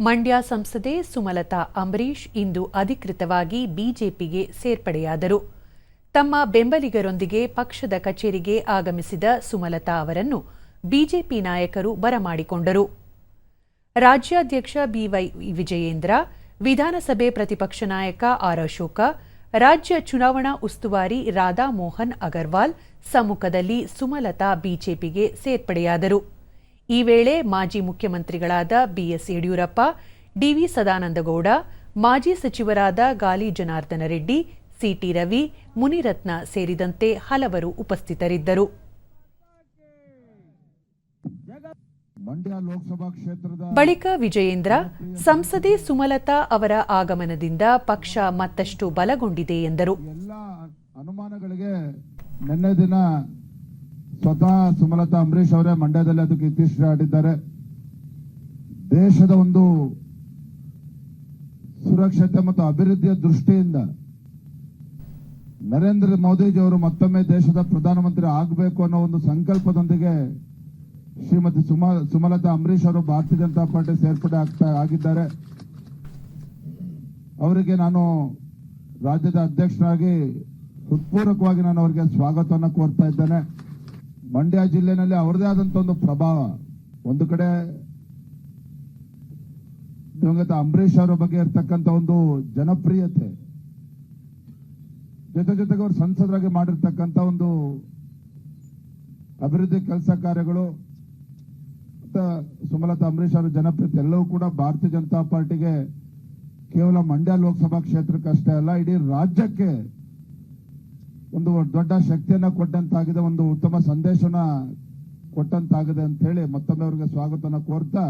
ಮಂಡ್ಯ ಸಂಸದೆ ಸುಮಲತಾ ಅಂಬರೀಶ್ ಇಂದು ಅಧಿಕೃತವಾಗಿ ಬಿಜೆಪಿಗೆ ಸೇರ್ಪಡೆಯಾದರು. ತಮ್ಮ ಬೆಂಬಲಿಗರೊಂದಿಗೆ ಪಕ್ಷದ ಕಚೇರಿಗೆ ಆಗಮಿಸಿದ ಸುಮಲತಾ ಅವರನ್ನು ಬಿಜೆಪಿ ನಾಯಕರು ಬರಮಾಡಿಕೊಂಡರು. ರಾಜ್ಯಾಧ್ಯಕ್ಷ ಬಿವೈ ವಿಜಯೇಂದ್ರ, ವಿಧಾನಸಭೆ ಪ್ರತಿಪಕ್ಷ ನಾಯಕ ಆರ್ ಅಶೋಕ, ರಾಜ್ಯ ಚುನಾವಣಾ ಉಸ್ತುವಾರಿ ರಾಧಾ ಮೋಹನ್ ಅಗರ್ವಾಲ್ ಸಮ್ಮುಖದಲ್ಲಿ ಸುಮಲತಾ ಬಿಜೆಪಿಗೆ ಸೇರ್ಪಡೆಯಾದರು. ಈ ವೇಳೆ ಮಾಜಿ ಮುಖ್ಯಮಂತ್ರಿಗಳಾದ ಬಿಎಸ್ ಯಡಿಯೂರಪ್ಪ ಡಿವಿ ಸದಾನಂದಗೌಡ ಮಾಜಿ ಸಚಿವರಾದ ಗಾಲಿ ಜನಾರ್ದನ ರೆಡ್ಡಿ ಸಿಟಿ ರವಿ ಮುನಿರತ್ನ ಸೇರಿದಂತೆ ಹಲವರು ಉಪಸ್ಥಿತರಿದ್ದರು. ಬಳಿಕ ವಿಜಯೇಂದ್ರ ಸಂಸದೆ ಸುಮಲತಾ ಅವರ ಆಗಮನದಿಂದ ಪಕ್ಷ ಮತ್ತಷ್ಟು ಬಲಗೊಂಡಿದೆ ಎಂದರು. ಸ್ವತಃ ಸುಮಲತಾ ಅಂಬರೀಶ್ ಅವರೇ ಮಂಡ್ಯದಲ್ಲಿ ಅದಕ್ಕೆ ಇತ್ತೀಚೆಗೆ ಆಡಿದ್ದಾರೆ. ದೇಶದ ಒಂದು ಸುರಕ್ಷತೆ ಮತ್ತು ಅಭಿವೃದ್ಧಿಯ ದೃಷ್ಟಿಯಿಂದ ನರೇಂದ್ರ ಮೋದಿಜಿ ಅವರು ಮತ್ತೊಮ್ಮೆ ದೇಶದ ಪ್ರಧಾನಮಂತ್ರಿ ಆಗಬೇಕು ಅನ್ನೋ ಒಂದು ಸಂಕಲ್ಪದೊಂದಿಗೆ ಶ್ರೀಮತಿ ಸುಮ, ಸುಮಲತಾ ಅಂಬರೀಶ್ ಅವರು ಭಾರತೀಯ ಜನತಾ ಪಾರ್ಟಿ ಸೇರ್ಪಡೆ ಆಗ್ತಾ ಆಗಿದ್ದಾರೆ. ಅವರಿಗೆ ನಾನು ರಾಜ್ಯದ ಅಧ್ಯಕ್ಷರಾಗಿ ಹೃತ್ಪೂರ್ವಕವಾಗಿ ನಾನು ಅವರಿಗೆ ಸ್ವಾಗತವನ್ನು ಕೋರ್ತಾ ಇದ್ದೇನೆ. ಮಂಡ್ಯ ಜಿಲ್ಲೆನಲ್ಲಿ ಅವರದೇ ಆದಂತ ಒಂದು ಪ್ರಭಾವ. ಒಂದು ಕಡೆ ದಿವಂಗತ ಅಂಬರೀಶ್ ಅವರ ಬಗ್ಗೆ ಇರತಕ್ಕಂತ ಒಂದು ಜನಪ್ರಿಯತೆ. ಜೊತೆ ಜೊತೆಗೆ ಅವರು ಸಂಸದರಾಗಿ ಮಾಡಿರ್ತಕ್ಕಂಥ ಒಂದು ಅಭಿವೃದ್ಧಿ ಕೆಲಸ ಕಾರ್ಯಗಳು ಸುಮಲತಾ ಅಂಬರೀಶ್ ಅವರ ಜನಪ್ರಿಯತೆ ಎಲ್ಲವೂ ಕೂಡ ಭಾರತೀಯ ಜನತಾ ಪಾರ್ಟಿಗೆ ಕೇವಲ ಮಂಡ್ಯ ಲೋಕಸಭಾ ಕ್ಷೇತ್ರಕ್ಕಷ್ಟೇ ಅಲ್ಲ, ಇಡೀ ರಾಜ್ಯಕ್ಕೆ ಒಂದು ದೊಡ್ಡ ಶಕ್ತಿಯನ್ನ ಕೊಟ್ಟಂತಾಗಿದೆ ಒಂದು ಉತ್ತಮ ಸಂದೇಶನ ಕೊಟ್ಟಂತಾಗಿದೆ ಅಂತ ಹೇಳಿ ಮತ್ತೊಮ್ಮೆ ಅವರಿಗೆ ಸ್ವಾಗತನ ಕೋರ್ತಾ